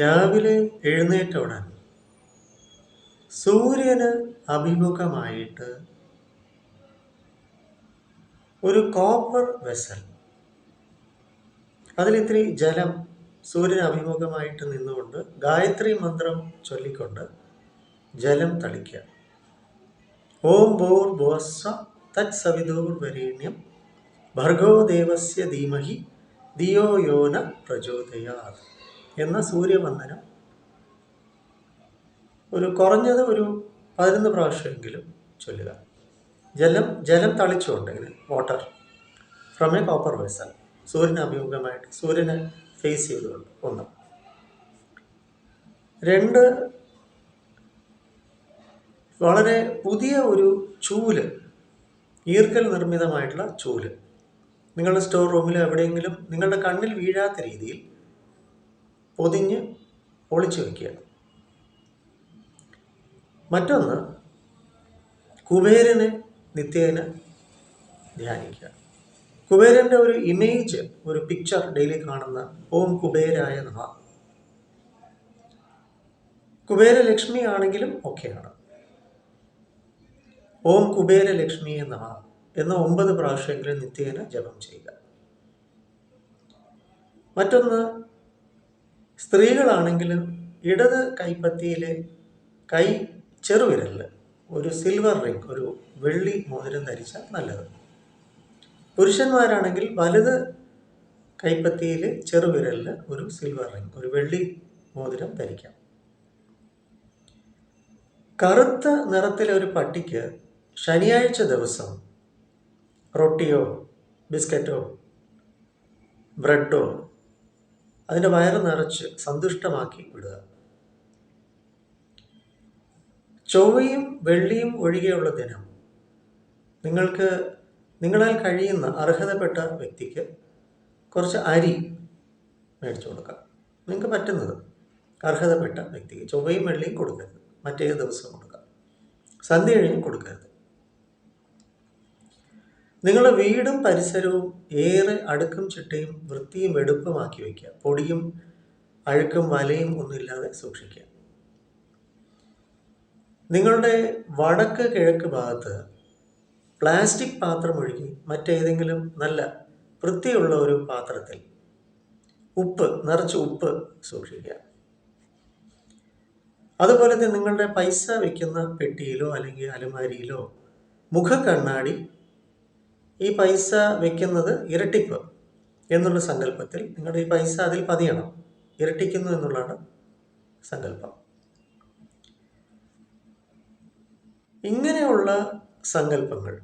രാവിലെ എഴുന്നേറ്റ ഉടൻ സൂര്യന് അഭിമുഖമായിട്ട് ഒരു കോപ്പർ വെസൽ. അതിലിത്തിരി ജലം സൂര്യന് അഭിമുഖമായിട്ട് നിന്നുകൊണ്ട് ഗായത്രി മന്ത്രം ചൊല്ലിക്കൊണ്ട് ജലം തളിക്കുക. ഓം ബോർ ഭുവസ്വ തത് സവിതൂർ വരേണ്യം ഭർഗോ ദേവസ്യ ധീമഹി ധിയോ യോന പ്രചോദയാത്. എന്ന സൂര്യവന്ദനം ഒരു കുറഞ്ഞത് ഒരു പതിനൊന്ന് പ്രാവശ്യമെങ്കിലും ചൊല്ലുക. ജലം ജലം തളിച്ചുകൊണ്ട് ഇങ്ങനെ water from a copper vessel സൂര്യന് അഭിമുഖമായിട്ട് സൂര്യനെ ഫേസ് ചെയ്തുകൊണ്ട് ഒന്ന്. രണ്ട് വളരെ പുതിയ ഒരു ചൂൽ ഈർക്കൽ നിർമ്മിതമായിട്ടുള്ള ചൂൽ. നിങ്ങളുടെ സ്റ്റോർ റൂമിൽ എവിടെയെങ്കിലും നിങ്ങളുടെ കണ്ണിൽ വീഴാത്ത രീതിയിൽ പൊതിഞ്ഞ് ഒളിച്ചു വയ്ക്കുക. മറ്റൊന്ന് കുബേരനെ നിത്യേന ധ്യാനിക്കുക. കുബേരന്റെ ഒരു ഇമേജ് ഒരു പിക്ചർ ഡെയിലി കാണുന്ന ഓം കുബേരായ നമ. കുബേര ലക്ഷ്മി ആണെങ്കിലും ഒക്കെയാണ്. ഓം കുബേര ലക്ഷ്മി നമ എന്ന ഒമ്പത് പ്രാവശ്യമെങ്കിലും നിത്യേന ജപം ചെയ്യുക. മറ്റൊന്ന് സ്ത്രീകളാണെങ്കിലും ഇടത് കൈപ്പത്തിയിലെ കൈ ചെറുവിരലിൽ ഒരു സിൽവർ റിംഗ് ഒരു വെള്ളി മോതിരം ധരിച്ചാൽ നല്ലത്. പുരുഷന്മാരാണെങ്കിൽ വലത് കൈപ്പത്തിയിൽ ചെറുവിരലിൽ ഒരു സിൽവർ റിംഗ് ഒരു വെള്ളി മോതിരം ധരിക്കാം. കറുത്ത നിറത്തിലെ ഒരു പട്ടിക്ക് ശനിയാഴ്ച ദിവസം റൊട്ടിയോ ബിസ്ക്കറ്റോ ബ്രെഡോ അതിന്റെ വയറ് നിറച്ച് സന്തുഷ്ടമാക്കി വിടുക. ചൊവ്വയും വെള്ളിയും ഒഴികെയുള്ള ദിനം നിങ്ങൾക്ക് നിങ്ങളാൽ കഴിയുന്ന അർഹതപ്പെട്ട വ്യക്തിക്ക് കുറച്ച് അരി മേടിച്ചു കൊടുക്കാം. നിങ്ങൾക്ക് പറ്റുന്നത് അർഹതപ്പെട്ട വ്യക്തിക്ക് ചൊവ്വയും വെള്ളിയും കൊടുക്കരുത്. മറ്റേത് ദിവസം കൊടുക്കാം. സന്ധ്യ കഴിഞ്ഞും കൊടുക്കരുത്. നിങ്ങളുടെ വീടും പരിസരവും ഏറെ അടുക്കും ചിട്ടയും വൃത്തിയും എടുപ്പുമാക്കി വയ്ക്കുക. പൊടിയും അഴുക്കും വലയും ഒന്നുമില്ലാതെ സൂക്ഷിക്കുക. നിങ്ങളുടെ വടക്ക് കിഴക്ക് ഭാഗത്ത് പ്ലാസ്റ്റിക് പാത്രം ഒഴുകി മറ്റേതെങ്കിലും നല്ല വൃത്തിയുള്ള ഒരു പാത്രത്തിൽ ഉപ്പ് നിറച്ച് ഉപ്പ് സൂക്ഷിക്കുക. അതുപോലെ തന്നെ നിങ്ങളുടെ പൈസ വയ്ക്കുന്ന പെട്ടിയിലോ അല്ലെങ്കിൽ അലമാരിയിലോ മുഖക്കണ്ണാടി ഈ പൈസ വെക്കുന്നത് ഇരട്ടിപ്പ് എന്നുള്ള സങ്കല്പത്തിൽ നിങ്ങളുടെ ഈ പൈസ അതിൽ പതിയണം. ഇരട്ടിക്കുന്നു എന്നുള്ളതാണ് സങ്കല്പം. ഇങ്ങനെയുള്ള സങ്കല്പങ്ങൾ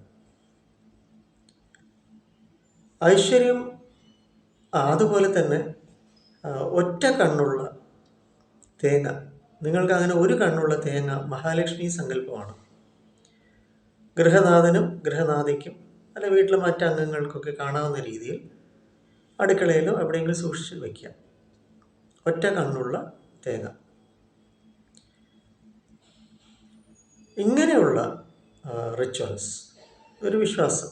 ഐശ്വര്യം അതുപോലെ തന്നെ ഒറ്റ കണ്ണുള്ള തേങ്ങ. നിങ്ങൾക്ക് അങ്ങനെ ഒരു കണ്ണുള്ള തേങ്ങ മഹാലക്ഷ്മി സങ്കല്പമാണ്. ഗൃഹനാഥനും ഗൃഹനാഥയ്ക്കും അല്ല വീട്ടിലെ മറ്റ് അംഗങ്ങൾക്കൊക്കെ കാണാവുന്ന രീതിയിൽ അടുക്കളയിലോ എവിടെയെങ്കിലും സൂക്ഷിച്ച് വയ്ക്കുക ഒറ്റ കണ്ണുള്ള തേങ്ങ. ഇങ്ങനെയുള്ള റിച്വൽസ് ഒരു വിശ്വാസം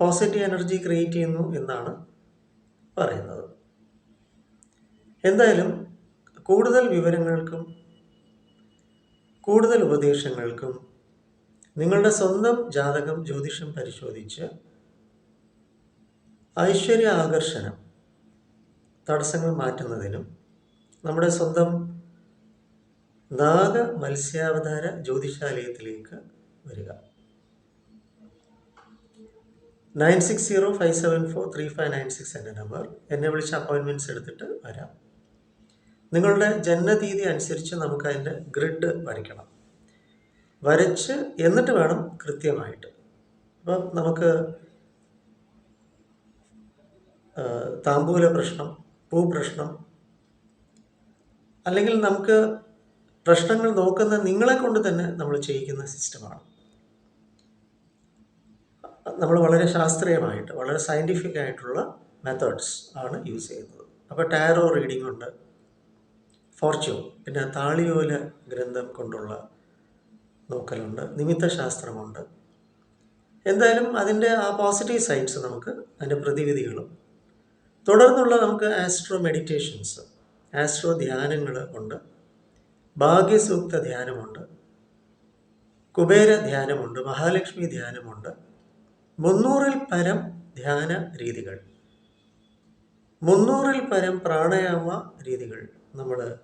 പോസിറ്റീവ് എനർജി ക്രിയേറ്റ് ചെയ്യുന്നു എന്നാണ് പറയുന്നത്. എന്തായാലും കൂടുതൽ വിവരങ്ങൾക്കും കൂടുതൽ ഉപദേശങ്ങൾക്കും നിങ്ങളുടെ സ്വന്തം ജാതകം ജ്യോതിഷം പരിശോധിച്ച് ഐശ്വര്യ ആകർഷണം തടസ്സങ്ങൾ മാറ്റുന്നതിനും നമ്മുടെ സ്വന്തം നാഗ മത്സ്യാവതാര ജ്യോതിഷാലയത്തിലേക്ക് വരിക. Nine six zero five seven four three five nine six എന്റെ നമ്പർ. എന്നെ വിളിച്ച് അപ്പോയിൻമെന്റ്സ് എടുത്തിട്ട് വരാം. നിങ്ങളുടെ ജനനതീയതി അനുസരിച്ച് നമുക്ക് അതിന്റെ ഗ്രിഡ് വരയ്ക്കണം. വരച്ച് എന്നിട്ട് വേണം കൃത്യമായിട്ട്. അപ്പം നമുക്ക് താമ്പൂല പ്രശ്നം പൂ പ്രശ്നം അല്ലെങ്കിൽ നമുക്ക് പ്രശ്നങ്ങൾ നോക്കുന്ന നിങ്ങളെ കൊണ്ട് തന്നെ നമ്മൾ ചെയ്യിക്കുന്ന സിസ്റ്റമാണ്. നമ്മൾ വളരെ ശാസ്ത്രീയമായിട്ട് വളരെ സയന്റിഫിക് ആയിട്ടുള്ള മെത്തേഡ്സ് ആണ് യൂസ് ചെയ്യുന്നത്. അപ്പോൾ ടാരോ റീഡിംഗ് ഉണ്ട് ഫോർച്യൂൺ പിന്നെ താളിയോല ഗ്രന്ഥം കൊണ്ടുള്ള നോക്കലുണ്ട്. നിമിത്തശാസ്ത്രമുണ്ട്. എന്തായാലും അതിന്റെ ആ പോസിറ്റീവ് സൈഡ്സ് നമുക്ക് അതിന്റെ പ്രതിവിധികളും. തുടർന്നുള്ള നമുക്ക് ആസ്ട്രോ മെഡിറ്റേഷൻസ് ആസ്ട്രോ ധ്യാനങ്ങൾ ഉണ്ട്. ഭാഗ്യസൂക്ത ധ്യാനമുണ്ട്. കുബേര ധ്യാനമുണ്ട്. മഹാലക്ഷ്മി ധ്യാനമുണ്ട്. മുന്നൂറിൽ പരം ധ്യാന രീതികൾ. മുന്നൂറിൽ പരം പ്രാണായാമ രീതികൾ. നമ്മൾ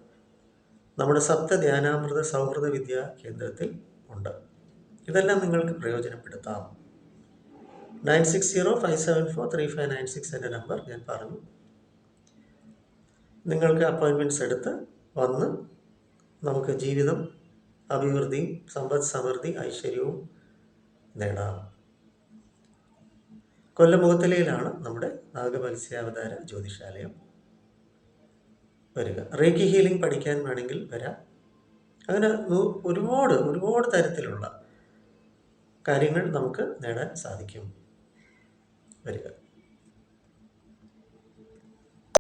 നമ്മുടെ സപ്ത ധ്യാനാമൃത സൗഹൃദ വിദ്യാ കേന്ദ്രത്തിൽ ഉണ്ട്. ഇതെല്ലാം നിങ്ങൾക്ക് പ്രയോജനപ്പെടുത്താം. Nine six zero five seven four three five nine six എന്റെ നമ്പർ ഞാൻ പറഞ്ഞു. നിങ്ങൾക്ക് അപ്പോയിൻമെന്റ്സ് എടുത്ത് വന്ന് നമുക്ക് ജീവിതം അഭിവൃദ്ധിയും സമ്പദ് സമൃദ്ധി ഐശ്വര്യവും നേടാം. കൊല്ലമുഖത്തലയിലാണ് നമ്മുടെ നാഗമത്സ്യാവതാര ജ്യോതിഷാലയം. വരിക. റേക്കി ഹീലിംഗ് പഠിക്കാൻ വേണമെങ്കിൽ വരാം. അങ്ങനെ ഒരുപാട് ഒരുപാട് തരത്തിലുള്ള കാര്യങ്ങൾ നമുക്ക് നേടാൻ സാധിക്കും. വരിക.